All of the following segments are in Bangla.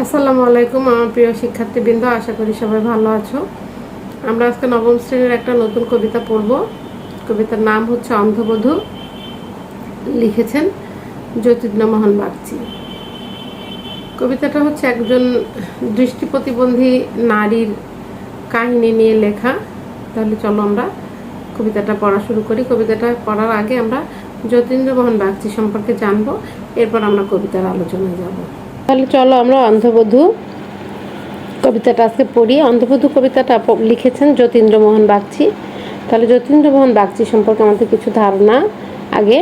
আসসালামু আলাইকুম, আমার প্রিয় শিক্ষার্থীবৃন্দ, আশা করি সবাই ভালো আছো। আমরা আজকে নবম শ্রেণির একটা নতুন কবিতা পড়ব। কবিতার নাম হচ্ছে অন্ধবধূ। লিখেছেন জ্যোতির্মোহন বাগচি। কবিতাটা হচ্ছে একজন দৃষ্টি প্রতিবন্ধী নারীর কাহিনী নিয়ে লেখা। তাহলে চলো আমরা কবিতাটা পড়া শুরু করি। কবিতাটা পড়ার আগে আমরা যতীন্দ্রমোহন বাগচি সম্পর্কে জানব। এরপর আমরা কবিতার আলোচনায় যাব। তাহলে চলো আমরা অন্ধবধূ কবিতাটা আজকে পড়ি। অন্ধবধূ কবিতাটা লিখেছেন যতীন্দ্রমোহন বাগচি। তাহলে যতীন্দ্রমোহন বাগচি সম্পর্কে আমাদের কিছু ধারণা আগে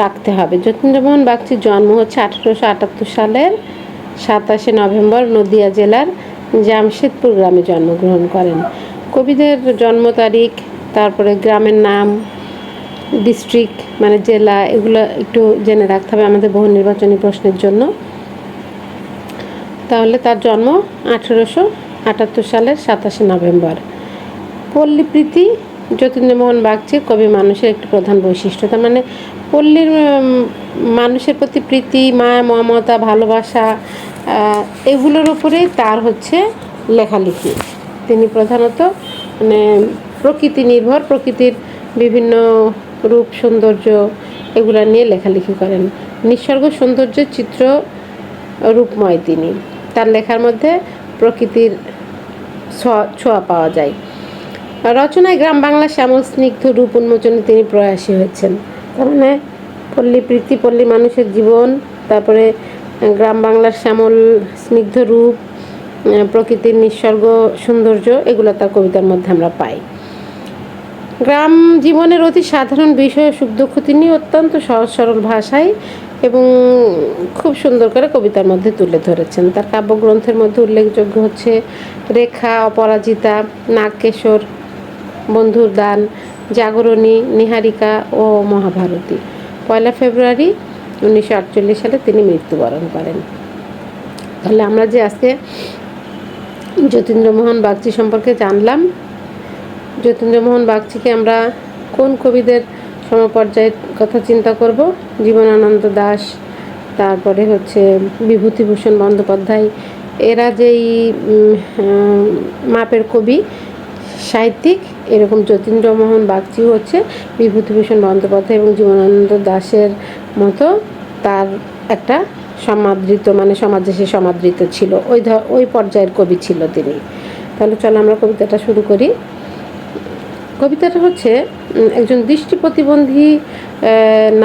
রাখতে হবে। যতীন্দ্রমোহন বাগচির জন্ম হচ্ছে আঠারোশো আটাত্তর সালের সাতাশে নভেম্বর নদিয়া জেলার জামশেদপুর গ্রামে জন্মগ্রহণ করেন। কবিদের জন্ম তারিখ, তারপরে গ্রামের নাম ডিস্ট্রিক্ট মানে জেলা, এগুলো একটু জেনে রাখতে হবে আমাদের বহু নির্বাচনী প্রশ্নের জন্য। তাহলে তার জন্ম আঠেরোশো আটাত্তর সালের সাতাশে নভেম্বর। পল্লীপ্রীতি যতীন্দ্রমোহন বাগচির কবি মানুষের একটি প্রধান বৈশিষ্ট্য। তার মানে পল্লীর মানুষের প্রতি প্রীতি মায়া মমতা, ভালোবাসা এগুলোর উপরেই তার হচ্ছে লেখালেখি। তিনি প্রধানত মানে প্রকৃতি নির্ভর প্রকৃতির বিভিন্ন রূপ, সৌন্দর্য এগুলা নিয়ে লেখালেখি করেন। নিসর্গ সৌন্দর্যের চিত্র, রূপময় তিনি। তার লেখার মধ্যে প্রকৃতির ছোঁয়া- পাওয়া যায়। রচনায় গ্রাম বাংলা শ্যামল স্নিগ্ধ রূপ উন্মোচনে তিনি প্রয়াসী হয়েছেন। তার মানে পল্লী প্রীতি, পল্লী মানুষের জীবন, তারপরে গ্রাম বাংলার শ্যামল স্নিগ্ধ রূপ প্রকৃতির নিঃসর্গ, সৌন্দর্য, এগুলো তার কবিতার মধ্যে আমরা পাই। গ্রাম জীবনের অতি সাধারণ বিষয় সুখ দুঃখ তিনি অত্যন্ত সহজ, সরল ভাষায় এবং খুব সুন্দর করে কবিতার মধ্যে তুলে ধরেছেন। তার কাব্যগ্রন্থের মধ্যে উল্লেখযোগ্য হচ্ছে, রেখা, অপরাজিতা, নাগকেশর বন্ধুর দান জাগরণী, নিহারিকা ও মহাভারতী। পয়লা ফেব্রুয়ারি উনিশশো আটচল্লিশ সালে তিনি মৃত্যুবরণ করেন। তাহলে আমরা যে আজকে যতীন্দ্রমোহন বাগচি সম্পর্কে জানলাম, যতীন্দ্রমোহন বাগচিকে আমরা কোন কবিদের সমপর্যায়ের কথা চিন্তা করব। জীবনানন্দ দাস, তারপরে হচ্ছে বিভূতিভূষণ বন্দ্যোপাধ্যায়। এরা যেই মাপের কবি, সাহিত্যিক, এরকম যতীন্দ্রমোহন বাগচিও হচ্ছে বিভূতিভূষণ বন্দ্যোপাধ্যায় এবং জীবনানন্দ দাশের মতো তার একটা সমাদৃত মানে সমাজে সে সমাদৃত ছিল। ওই ওই পর্যায়ের কবি ছিল তিনি। তাহলে চলো আমরা কবিতাটা শুরু করি। কবিতাটা হচ্ছে একজন দৃষ্টি প্রতিবন্ধী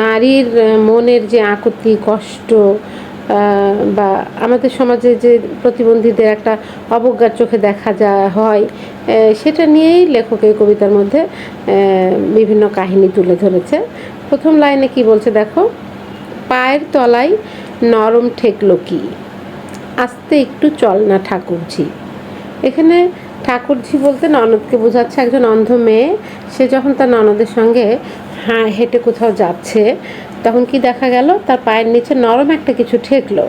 নারীর মনের যে আকুতি কষ্ট বা আমাদের সমাজে যে প্রতিবন্ধীদের একটা অবজ্ঞার চোখে দেখা যা হয় সেটা নিয়েই লেখক এই কবিতার মধ্যে বিভিন্ন কাহিনী তুলে ধরেছে। প্রথম লাইনে কি বলছে দেখো? পায়ের তলায় নরম ঠেকলো কি? আস্তে একটু চল না ঠাকুরঝি এখানে ঠাকুরঝি বলতে ননদকে বোঝাচ্ছে একজন অন্ধ মেয়ে। সে যখন তার ননদের সঙ্গে হ্যাঁ হেঁটে কোথাও যাচ্ছে, তখন কি দেখা গেল? তার পায়ের নিচে নরম একটা কিছু ঠেকলো।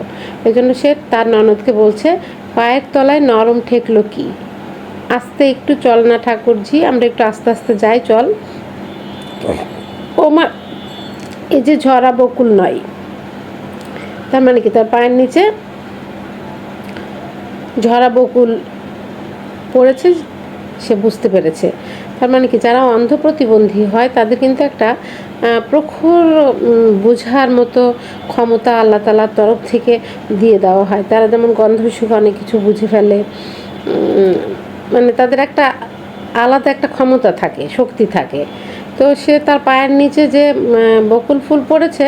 এই জন্য সে তার ননদকে বলছে, পায়ের তলায় নরম ঠেকলো কি? আস্তে একটু চল না ঠাকুরঝি আমরা একটু আস্তে আস্তে যাই, চল। ও মা এই যে ঝরা বকুল নয়। তার মানে কি? তার পায়ের নিচে ঝরা বকুল পড়েছে, সে বুঝতে পেরেছে। তার মানে কি, যারা অন্ধ প্রতিবন্ধী হয়, তাদের কিন্তু একটা প্রখর বোঝার মতো ক্ষমতা আল্লাহ তালার তরফ থেকে দিয়ে দেওয়া হয়। তারা যেমন গন্ধ সুখ অনেক কিছু বুঝে ফেলে মানে তাদের একটা আলাদা একটা ক্ষমতা থাকে, শক্তি থাকে। তো সে তার পায়ের নিচে যে বকুল ফুল পড়েছে,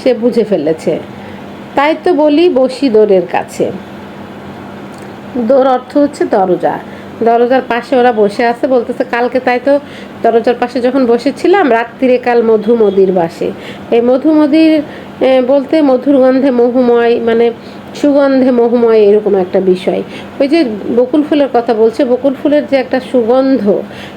সে বুঝে ফেলেছে। তাই তো বলি বসি দোরের কাছে। দোর অর্থ হচ্ছে দরজা। দরজার পাশে ওরা বসে আছে, বলতেছে কালকে তাই তো দরজার পাশে যখন বসেছিলাম, রাত্রিরে কাল মধুমদির বাসে। এই মধুমদির বলতে মধুর গন্ধে মহুময় মানে সুগন্ধে মহুময় এরকম একটা বিষয়। ওই যে বকুল ফুলের কথা বলছে, বকুল ফুলের যে একটা সুগন্ধ,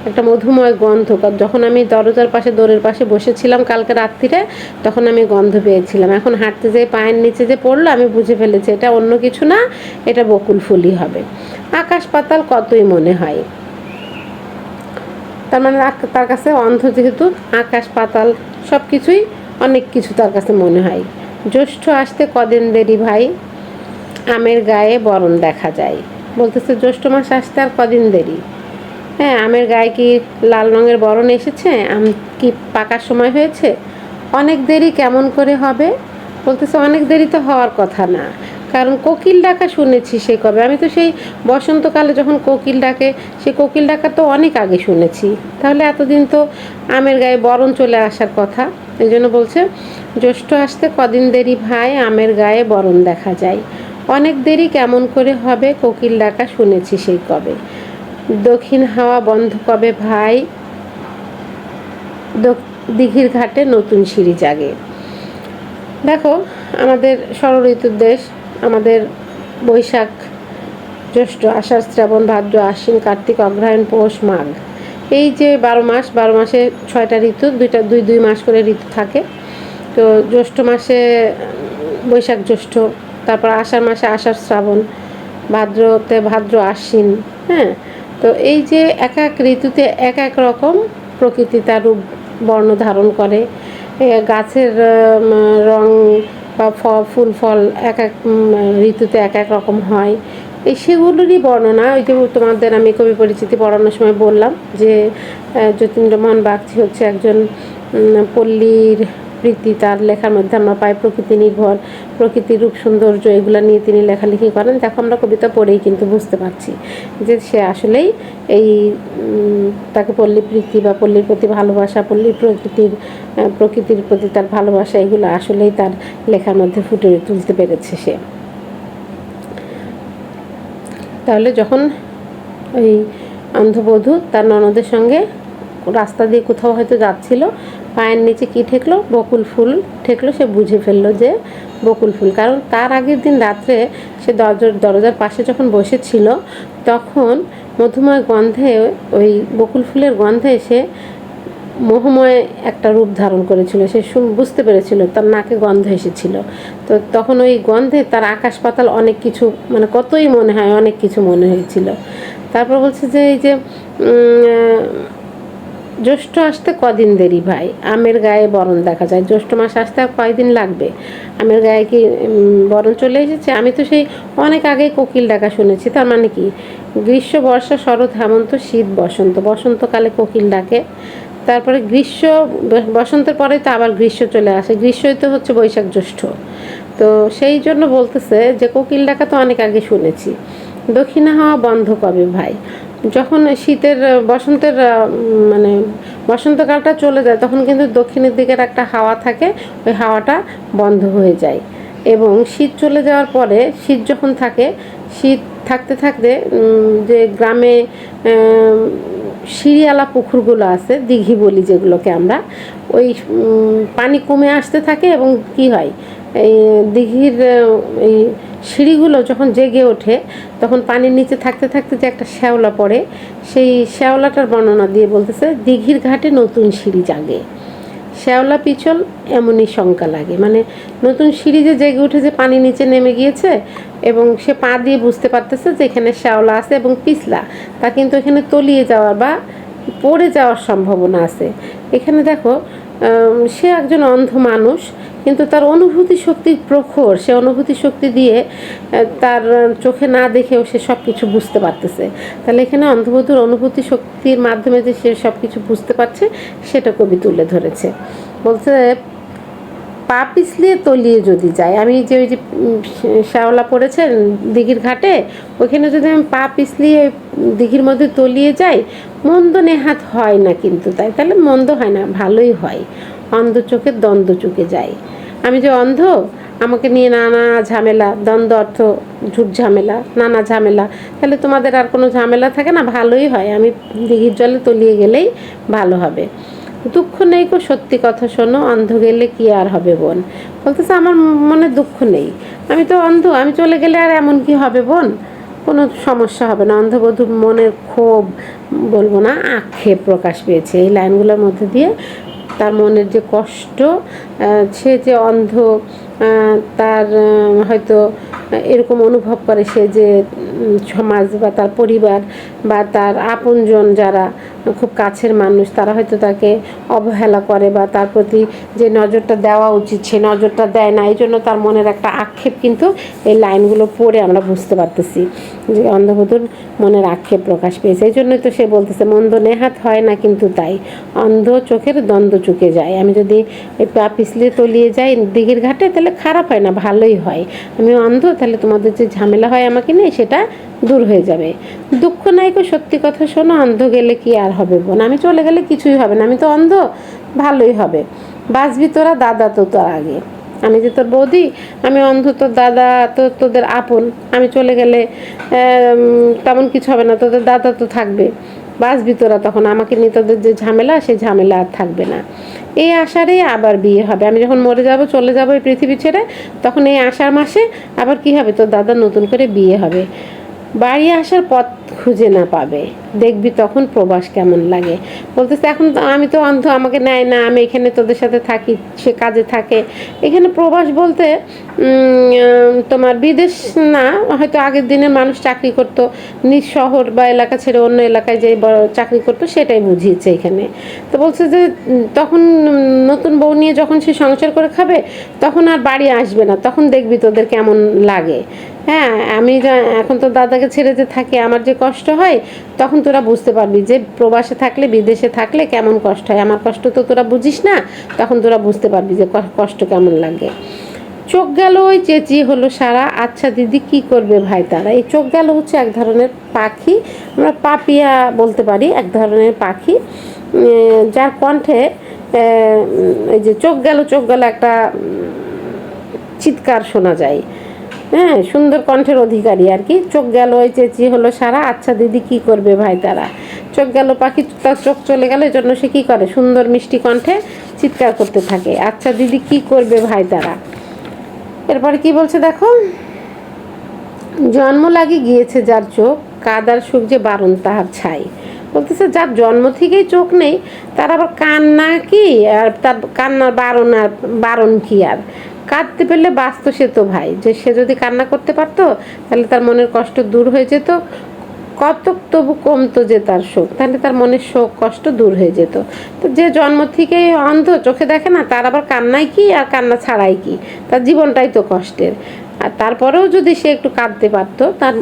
একটা মধুময় গন্ধ যখন আমি দরজার পাশে, দোরের পাশে বসেছিলাম কালকে রাত্রিরে, তখন আমি গন্ধ পেয়েছিলাম। এখন হাঁটতে যেয়ে পায়ের নিচে যে পড়ল, আমি বুঝে ফেলেছি এটা অন্য কিছু না, এটা বকুল ফুলই হবে। আকাশ পাতাল কতই মনে হয়। তার মানে তার কাছে অন্ধ যেহেতু, আকাশ পাতাল সব কিছুই অনেক কিছু তার কাছে মনে হয়। জ্যৈষ্ঠ আসতে কদিন দেরি ভাই? আমের গায়ে বরণ দেখা যায়। বলতেছে, জ্যৈষ্ঠ মাস আসতে আর কদিন দেরি? হ্যাঁ আমের গায়ে কি লাল রঙের বরণ এসেছে? আম কি পাকার সময় হয়েছে? অনেক দেরি কেমন করে হবে? বলতেছে, অনেক দেরি তো হওয়ার কথা না। কারণ কোকিল ডাকা শুনেছি সে কবে। আমি তো সেই বসন্তকালে যখন কোকিল ডাকে সেই কোকিল ডাকা তো অনেক আগে শুনেছি। তাহলে এতদিন তো আমের গায়ে বরণ চলে আসার কথা। এই জন্য বলছে, জ্যৈষ্ঠ আসতে কদিন দেরি ভাই, আমের গায়ে বরণ দেখা যায়। অনেক দেরি কেমন করে হবে কোকিল ডাকা শুনেছি সেই কবে। দক্ষিণ হাওয়া বন্ধ কবে ভাই? দিঘির ঘাটে নতুন সিঁড়ি জাগে। দেখো, আমাদের ষড় ঋতুর দেশ, আমাদের বৈশাখ, জ্যৈষ্ঠ, আষাঢ়, শ্রাবণ, ভাদ্র, আশ্বিন, কার্তিক, অগ্রহায়ণ, পৌষ, মাঘ। এই যে বারো মাস, বারো মাসে ছয়টা ঋতু, দুইটা, দুই দুই মাস করে ঋতু থাকে। তো জ্যৈষ্ঠ মাসে, বৈশাখ, জ্যৈষ্ঠ তারপর আষাঢ় মাসে আষাঢ় শ্রাবণ, ভাদ্রতে ভাদ্র আশ্বিন হ্যাঁ? তো এই যে এক এক ঋতুতে এক এক রকম প্রকৃতি তার রূপ বর্ণ ধারণ করে। গাছের রং বা ফ- ফুল, ফল এক এক ঋতুতে এক এক রকম হয়। এই সেগুলোরই বর্ণনা, ওই যে তোমাদের আমি কবি পরিচিতি পড়ানোর সময় বললাম যে যতীন্দ্রমোহন বাগচি হচ্ছে একজন পল্লীর প্রীতি তার লেখার মধ্যে আমরা পাই প্রকৃতি নির্ভর প্রকৃতির রূপ, সৌন্দর্য, এগুলো নিয়ে তিনি লেখালেখি করেন। দেখো, আমরা কবিতা পড়েই কিন্তু বুঝতে পারছি যে সে আসলেই এই তাকে পল্লী প্রীতি বা পল্লীর প্রতি ভালোবাসা, পল্লীর প্রকৃতির প্রকৃতির প্রতি তার ভালোবাসা, এগুলো আসলেই তার লেখার মধ্যে ফুটে তুলতে পেরেছে সে। তাহলে যখন ওই অন্ধবধূ তার ননদের সঙ্গে রাস্তা দিয়ে কোথাও হয়তো যাচ্ছিল পায়ের নিচে কি ঠেকলো? বকুল ফুল ঠেকলো। সে বুঝে ফেলল যে বকুল ফুল। কারণ তার আগের দিন রাত্রে সে দরজার দরজার পাশে যখন বসেছিল, তখন মধুময় গন্ধে, ওই বকুল ফুলের গন্ধে সে মোহময় একটা রূপ ধারণ করেছিল। সে বুঝতে পেরেছিল তার নাকে গন্ধ এসেছিল। তো তখন ওই গন্ধে তার আকাশ পাতাল অনেক কিছু মানে কতই মনে হয়, অনেক কিছু মনে হয়েছিল। তারপর বলছে যে, এই যে জ্যৈষ্ঠ আসতে কদিন দেরি ভাই? আমের গায়ে বরণ দেখা যায়। জ্যৈষ্ঠ মাস আসতে আর কয়দিন লাগবে? আমের গায়ে কি বরণ চলে এসেছে? আমি তো সেই অনেক আগেই কোকিল ডাকা শুনেছি। তার মানে কি? গ্রীষ্ম, বর্ষা, শরৎ, হেমন্ত, শীত, বসন্ত। বসন্তকালে কোকিল ডাকে। তারপরে গ্রীষ্ম বসন্তের পরে তো আবার গ্রীষ্ম চলে আসে। গ্রীষ্মই তো হচ্ছে বৈশাখ জ্যৈষ্ঠ। তো সেই জন্য বলতেছে যে, কোকিল ডাকা তো অনেক আগে শুনেছি। দক্ষিণা হওয়া বন্ধ কবে ভাই? যখন শীতের বসন্তের মানে বসন্তকালটা চলে যায়, তখন কিন্তু দক্ষিণের দিকের একটা হাওয়া থাকে, ওই হাওয়াটা বন্ধ হয়ে যায়। এবং শীত চলে যাওয়ার পরে, শীত যখন থাকে, শীত থাকতে থাকতে যে গ্রামে সিঁড়িওয়ালা পুকুরগুলো আছে, দিঘি বলি যেগুলোকে আমরা, ওই পানি কমে আসতে থাকে এবং কি হয় এই দিঘির এই সিঁড়িগুলো যখন জেগে ওঠে, তখন পানির নিচে থাকতে থাকতে যে একটা শ্যাওলা পড়ে, সেই শ্যাওলাটার বর্ণনা দিয়ে বলতেছে, দিঘির ঘাটে নতুন সিঁড়ি জাগে। শ্যাওলা পিছল, এমনই শঙ্কা লাগে। মানে নতুন সিঁড়ি যে জেগে উঠে যে পানি নিচে নেমে গিয়েছে এবং সে পা দিয়ে বুঝতে পারতেছে যে এখানে শ্যাওলা আছে এবং পিছলা, তা কিন্তু এখানে তলিয়ে যাওয়ার বা পড়ে যাওয়ার সম্ভাবনা আছে। এখানে দেখো সে একজন অন্ধ মানুষ কিন্তু তার অনুভূতি শক্তি প্রখর, সে অনুভূতি শক্তি দিয়ে তার চোখে না দেখেও সে সব কিছু বুঝতে পারতেছে। তাহলে এখানে অন্ধবধূর অনুভূতি শক্তির মাধ্যমে যে সে সব কিছু বুঝতে পারছে, সেটা কবি তুলে ধরেছে। বলছে পা পিছলিয়ে তলিয়ে যদি যায়। আমি যে ওই যে শ্যাওলা পড়েছেন দিঘির ঘাটে, ওইখানে যদি আমি পা পিছলিয়ে দিঘির মধ্যে তলিয়ে যাই, মন্দ নেহাত হয় না কিন্তু তাই। তাহলে মন্দ হয় না, ভালোই হয়। অন্ধ চোখে দ্বন্দ্ব চুকে যায়। আমি যে অন্ধ? আমাকে নিয়ে নানা ঝামেলা, দ্বন্দ্ব অর্থ ঝুট ঝামেলা, নানা ঝামেলা। তাহলে তোমাদের আর কোনো ঝামেলা থাকে না? ভালোই হয়। আমি দিঘির জলে তলিয়ে গেলেই ভালো হবে। দুঃখ নেই কো সত্যি কথা শোনো, অন্ধ গেলে কি আর হবে বোন? বলতেছে আমার মনে দুঃখ নেই। আমি তো অন্ধ, আমি চলে গেলে আর এমন কি হবে বোন? কোনো সমস্যা হবে না। অন্ধবধূ মনের ক্ষোভ বলব না, আক্ষেপ প্রকাশ পেয়েছে এই লাইনগুলোর মধ্যে দিয়ে। তার মনের যে কষ্ট সে যে অন্ধ তার হয়তো এরকম অনুভব করে সে যে সমাজ বা তার পরিবার বা তার আপনজন যারা খুব কাছের মানুষ, তারা হয়তো তাকে অবহেলা করে বা তার প্রতি যে নজরটা দেওয়া উচিত, সে নজরটা দেয় না। এই জন্য তার মনের একটা আক্ষেপ কিন্তু এই লাইনগুলো পড়ে আমরা বুঝতে পারতেছি যে অন্ধবধূর মনের আক্ষেপ প্রকাশ পেয়েছে। এই জন্যই তো সে বলতেছে, মন্দ নেহাত হয় না কিন্তু তাই। অন্ধ চোখের দ্বন্দ্ব চুকে যায়। আমি যদি পা পিছলে তলিয়ে যাই দিঘির ঘাটে, তাহলে খারাপ হয় না, ভালোই হয়। আমি অন্ধ, তাহলে তোমাদের যে ঝামেলা হয় আমাকে নিয়ে, সেটা দূর হয়ে যাবে। দুঃখ গো সত্যি কথা শোনো, অন্ধ গেলে কি আর হবে বোন আমি চলে গেলে কিছুই হবে না, আমি তো অন্ধ, ভালোই হবে। বাঁচবি তোরা, দাদা তো তোর আগে। আমি যে তোর বৌদি, আমি অন্ধ তোর দাদা, তো তোদের আপন। আমি চলে গেলে তেমন কিছু হবে না, তোদের দাদা তো থাকবে। বাঁচবি তোরা তখন, আমাকে নিয়ে তোদের যে ঝামেলা, সেই ঝামেলা আর থাকবে না। এই আষাঢ়েই আবার বিয়ে হবে। আমি যখন মরে যাব, চলে যাব এই পৃথিবী ছেড়ে, তখন এই আষাঢ় মাসে আবার কি হবে? তোর দাদা নতুন করে বিয়ে হবে। বাড়ি আসার পথ খুঁজে না পাবে। দেখবি তখন প্রবাস কেমন লাগে। বলতেছে, এখন তো আমি তো অন্ধ, আমাকে নেয় না, আমি এখানে তোদের সাথে থাকি, সে কাজে থাকে। এখানে প্রবাস বলতে তোমার বিদেশ না, হয়তো আগের দিনে মানুষ চাকরি করত, নিজ শহর বা এলাকা ছেড়ে অন্য এলাকায় যে চাকরি করতো, সেটাই বুঝিয়েছে এখানে। তো বলছে যে, তখন নতুন বউ নিয়ে যখন সে সংসার করে খাবে, তখন আর বাড়ি আসবে না, তখন দেখবি তোদের কেমন লাগে। হ্যাঁ আমি এখন তো দাদাকে ছেড়ে যে থাকি, আমার যে কষ্ট হয়, তখন তোরা বুঝতে পারবি যে প্রবাসে থাকলে, বিদেশে থাকলে কেমন কষ্ট হয়। আমার কষ্ট তো তোরা বুঝিস না, তখন তোরা বুঝতে পারবি যে কষ্ট কেমন লাগে। চোখ গেল ওই চেঁচিয়ে হলো সারা আচ্ছা দিদি কি করবে ভাই তারা? এই চোখ গেল হচ্ছে এক ধরনের পাখি, আমরা পাপিয়া বলতে পারি, এক ধরনের পাখি। যার কণ্ঠে এই যে চোখ গেল চোখ গেল একটা চিৎকার শোনা যায়। হ্যাঁ সুন্দর কণ্ঠের অধিকারী আর কি। চোখ গেল ওই চেঁচিয়ে হলো সারা আচ্ছা দিদি কি করবে ভাই তারা? চোখ গেল, পাখি তার চোখ চলে গেল এই জন্য সে কী করে? সুন্দর মিষ্টি কণ্ঠে চিৎকার করতে থাকে। আচ্ছা দিদি কি করবে ভাই তারা? এরপরে কি বলছে দেখো? জন্ম লাগি গিয়েছে যার চোখ কাদার সুখ যে বারণ তাহার ছাই। বলতেছে, যার জন্ম থেকেই চোখ নেই, তার আবার কান্না কি? আর তার কান্নার বারণ আর বারণ কি আর? কাঁদতে পেলে বাঁচত সে তো ভাই। যে সে যদি কান্না করতে পারতো, তাহলে তার মনের কষ্ট দূর হয়ে যেত। কত তবু কমতো যে তার শোক, তাহলে তার মনের শোক, কষ্ট দূর হয়ে যেত। তো যে জন্ম থেকেই অন্ধ, চোখে দেখে না, তার আবার কান্নাই কি আর কান্না ছাড়াই কি? তার জীবনটাই তো কষ্টের। আর তারপরেও যদি সে একটু কাঁদতে পারতো, তার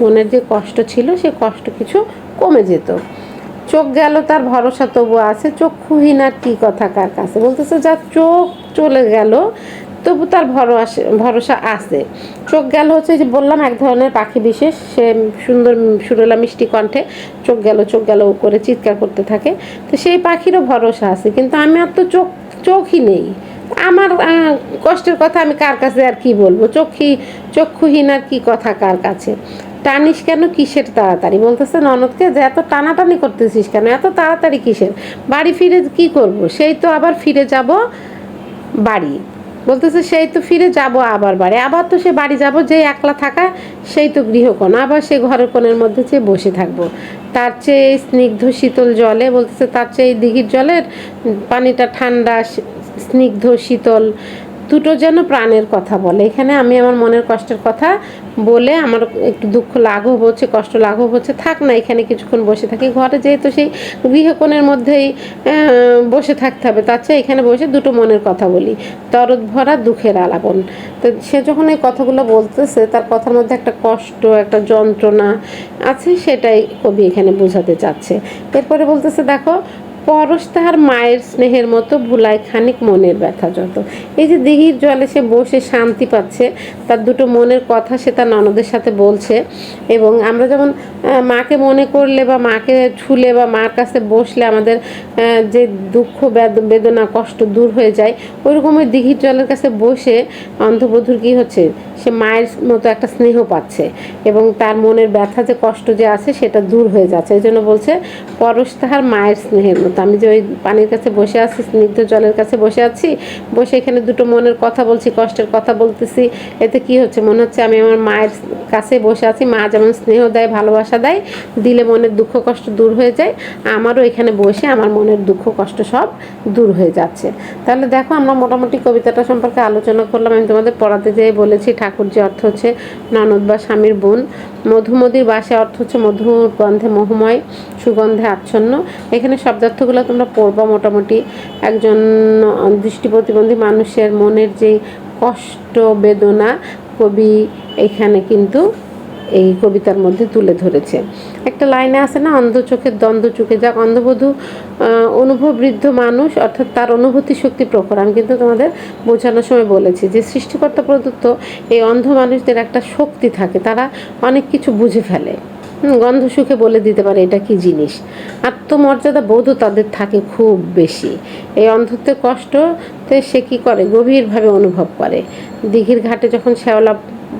মনের যে কষ্ট ছিল, সে কষ্ট কিছু কমে যেত। চোখ গেল তার ভরসা তবু আছে চক্ষুহীন আর কি কথা কার কাছে? বলতেছে, যা চোখ চলে গেল তবু তার ভরসা ভরসা আছে। চোখ গেল হচ্ছে যে বললাম, এক ধরনের পাখি বিশেষ। সে সুন্দর, সুরেলা, মিষ্টি কণ্ঠে চোখ গেল চোখ গেল করে চিৎকার করতে থাকে। তো সেই পাখিরও ভরসা আছে, কিন্তু আমি আর তো চোখ, চোখই নেই। আমার কষ্টের কথা আমি কার কাছে আর কি বলব? চক্ষি চক্ষুহীন আর কি কথা কার কাছে? টানিস কেন কিসের তাড়াতাড়ি? বলতেছে ননদকে যে এত টানাটানি করতেছিস কেন? এত তাড়াতাড়ি কিসের? বাড়ি ফিরে কি করব? সেই তো আবার ফিরে যাব বাড়ি। বলতেছে, সেই তো ফিরে যাব আবার বাড়ি। আবার তো সে বাড়ি যাব, যে একলা থাকা, সেই তো গৃহকোণ। আবার সে ঘরের কোণের মধ্যে চেয়ে বসে থাকব। তার চেয়ে স্নিগ্ধ শীতল জলে, বলতেছে, তার চেয়ে দিঘির জলের পানিটা ঠান্ডা, স্নিগ্ধ, শীতল দুটো যেন প্রাণের কথা বলে। এখানে আমি আমার মনের কষ্টের কথা বলে আমার একটু দুঃখ লাঘব হচ্ছে, কষ্ট লাঘব হচ্ছে। থাক না, এখানে কিছুক্ষণ বসে থাকি। ঘরে যেহেতু সেই গৃহকোণের মধ্যেই বসে থাকতে হবে, তার চেয়ে এখানে বসে দুটো মনের কথা বলি। তরদ ভরা, দুঃখের আলাপন। তো সে যখন এই কথাগুলো বলতেছে, তার কথার মধ্যে একটা কষ্ট, একটা যন্ত্রণা আছে, সেটাই কবি এখানে বোঝাতে চাচ্ছে। এরপরে বলতেছে, দেখো পরশ তাহার মায়ের স্নেহের মতো ভুলায় খানিক মনের ব্যথা যত। এই যে দিঘির জলে সে বসে শান্তি পাচ্ছে, তার দুটো মনের কথা সে তার ননদের সাথে বলছে এবং আমরা যেমন মাকে মনে করলে বা মাকে ছুলে বা মার কাছে বসলে আমাদের যে দুঃখ, বেদ- বেদনা, কষ্ট দূর হয়ে যায়, ওইরকম ওই দিঘির জলের কাছে বসে অন্ধবধূর কি হচ্ছে? সে মায়ের মতো একটা স্নেহ পাচ্ছে এবং তার মনের ব্যথা যে কষ্ট যে আছে সেটা দূর হয়ে যাচ্ছে। এই জন্য বলছে, পরশ তাহার মায়ের স্নেহের মতো আমি যে ওই পানির কাছে বসে আছি, স্নিগ্ধ জলের কাছে বসে আছি, বসে এখানে দুটো মনের কথা বলছি, কষ্টের কথা বলতেছি, এতে কি হচ্ছে? মনে হচ্ছে আমি আমার মায়ের কাছে বসে আছি, মা যেমন স্নেহ দেয়, ভালোবাসা দেয়, দিলে মনের দুঃখ কষ্ট দূর হয়ে যায়, আমারও এখানে বসে আমার মনের দুঃখ কষ্ট সব দূর হয়ে যাচ্ছে। তাহলে দেখো, আমরা মোটামুটি কবিতাটা সম্পর্কে আলোচনা করলাম। আমি তোমাদের পড়াতে যেয়ে বলেছি, ঠাকুর যে অর্থ হচ্ছে ননদ বা স্বামীর বোন, মধুমতির বাসে অর্থ হচ্ছে মধুর গন্ধে মোহময়, সুগন্ধে আচ্ছন্ন। এখানে শব্দার্থগুলো তোমরা পড়বা মোটামুটি। একজন দৃষ্টি প্রতিবন্ধী মানুষের মনের যে কষ্ট বেদনা কবি এখানে কিন্তু এই কবিতার মধ্যে তুলে ধরেছে। একটা লাইনে আছে না অন্ধ চোখের দ্বন্দ্ব চোখে যাক। অন্ধবধূ আহ, অনুভববৃদ্ধ মানুষ অর্থাৎ তার অনুভূতি শক্তি প্রখর। আমি কিন্তু তোমাদের বোঝানোর সময় বলেছি যে সৃষ্টিকর্তা প্রদত্ত এই অন্ধ মানুষদের একটা শক্তি থাকে। তারা অনেক কিছু বুঝে ফেলে। গন্ধ সুখে বলে দিতে পারে, এটা কি জিনিস? আত্মমর্যাদা বোধও তাদের থাকে খুব বেশি। এই অন্ধত্বের কষ্টতে সে কি করে? গভীরভাবে অনুভব করে। দিঘির ঘাটে যখন শ্যাওলা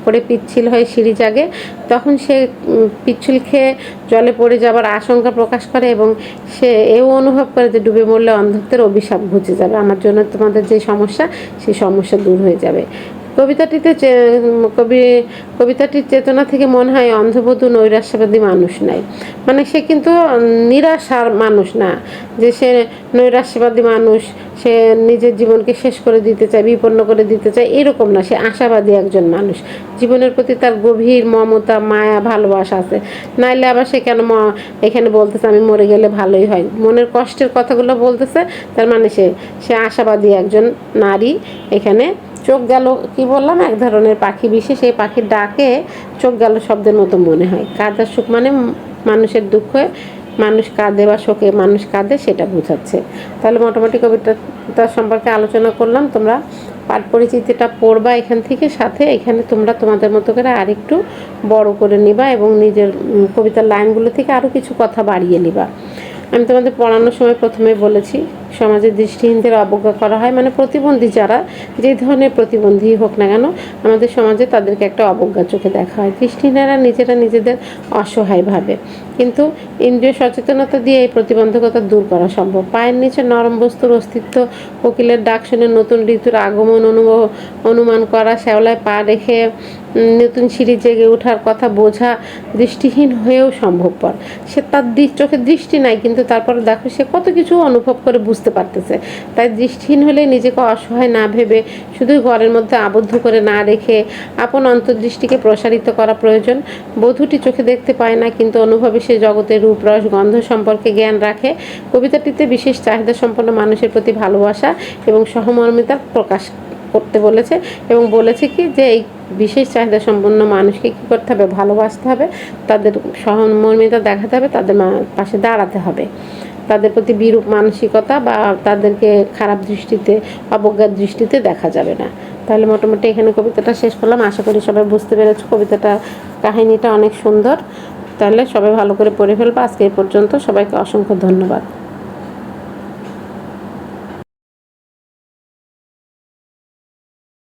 পড়ে পিচ্ছিল হয়ে সিঁড়ি জাগে, তখন সে পিচ্ছিল খেয়ে জলে পড়ে যাবার আশঙ্কা প্রকাশ করে এবং সে এও অনুভব করে যে ডুবে মরলে অন্ধত্বের অভিশাপ ঘুচে যাবে। আমার জন্য তোমাদের যে সমস্যা সেই সমস্যা দূর হয়ে যাবে। কবিতাটিতে কবি, কবিতাটির চেতনা থেকে মনে হয় অন্ধবধূ নৈরাশ্যবাদী মানুষ নাই। মানে সে কিন্তু নিরাশার মানুষ না, যে সে নৈরাশ্যবাদী মানুষ, সে নিজের জীবনকে শেষ করে দিতে চায়, বিপন্ন করে দিতে চায়, এরকম না। সে আশাবাদী একজন মানুষ। জীবনের প্রতি তার গভীর মমতা, মায়া, ভালোবাসা আছে। নাইলে আবার সে কেন এখানে বলতেছে, আমি মরে গেলে ভালোই হয়। মনের কষ্টের কথাগুলো বলতেছে, তার মানে সে সে আশাবাদী একজন নারী এখানে। চোখ গেল, কি বললাম, এক ধরনের পাখি বিশেষ এই পাখির ডাকে চোখ গেল শব্দের মতো মনে হয়। কাদার সুখ মানে মানুষের দুঃখে মানুষ কাঁদে বা শোকে মানুষ কাঁদে, সেটা বোঝাচ্ছে। তাহলে মোটামুটি কবিতাটা সম্পর্কে আলোচনা করলাম, তোমরা পাঠ পরিচিতিটা পড়বা এখান থেকে, সাথে এখানে তোমরা তোমাদের মতো করে আরেকটু বড় করে নিবা এবং নিজের কবিতার লাইনগুলো থেকে আরও কিছু কথা বাড়িয়ে নিবা। আমি তোমাদের পড়ানোর সময় প্রথমে বলেছি, সমাজে দৃষ্টিহীনদের অবজ্ঞা করা হয় মানে প্রতিবন্ধী যারা, যে ধরনের প্রতিবন্ধী হোক না কেন, আমাদের সমাজে তাদেরকে একটা অবজ্ঞা চোখে দেখা হয়। দৃষ্টিহীনেরা নিজেরা নিজেদের অসহায় ভাবে কিন্তু ইন্দ্রিয় সচেতনতা দিয়ে এই প্রতিবন্ধকতা দূর করা সম্ভব। পায়ের নিচে নরম বস্তুর অস্তিত্ব, কোকিলের ডাক শুনে নতুন ঋতুর আগমন অনুভব, অনুমান করা, শ্যাওলায় পা রেখে নতুন সিঁড়ি জেগে ওঠার কথা বোঝা দৃষ্টিহীন হয়েও সম্ভবপর। সে তার চোখে দৃষ্টি নাই, কিন্তু তারপরে দেখো সে কত কিছু অনুভব করে বুঝতে পারতেছে। তাই দৃষ্টিহীন হলে নিজেকে অসহায় না ভেবে শুধু ঘরের মধ্যে আবদ্ধ করে না রেখে, আপন অন্তর্দৃষ্টিকে প্রসারিত করা প্রয়োজন। বধূটি চোখে দেখতে পায় না, কিন্তু অনুভবে সে জগতের রূপ, রস, গন্ধ সম্পর্কে জ্ঞান রাখে। কবিতাটিতে বিশেষ চাহিদা সম্পন্ন মানুষের প্রতি ভালোবাসা এবং সহমর্মিতা প্রকাশ করতে বলেছে এবং বলেছে কি যে, এই বিশেষ চাহিদা সম্পন্ন মানুষকে কী করতে হবে? ভালোবাসতে হবে, তাদের সহমর্মিতা দেখাতে হবে, তাদের পাশে দাঁড়াতে হবে। তাদের প্রতি বিরূপ মানসিকতা বা তাদেরকে খারাপ দৃষ্টিতে, অবজ্ঞার দৃষ্টিতে দেখা যাবে না। তাহলে মোটামুটি এখানে কবিতাটা শেষ করলাম। আশা করি সবাই বুঝতে পেরেছ কবিতাটা, কাহিনীটা অনেক সুন্দর। তাহলে সবাই ভালো করে পড়ে ফেলব। আজকে এই পর্যন্ত সবাইকে অসংখ্য ধন্যবাদ।